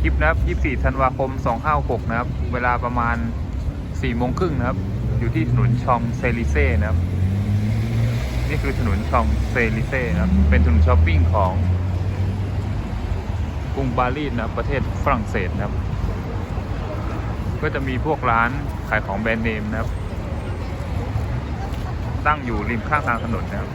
คลิปนะครับ 24 ธันวาคม 256 นะครับ เวลาประมาณ 4 โมงครึ่งนะครับ อยู่ที่ถนนชองเซลิเซ่นะครับ นี่คือถนนชองเซลิเซ่นะครับ เป็นถนนช้อปปิ้งของกรุงปารีสนะครับ ประเทศฝรั่งเศสนะครับ ก็จะมีพวกร้านขายของแบรนด์เนมนะครับ ตั้งอยู่ริมข้างทางถนนนะครับ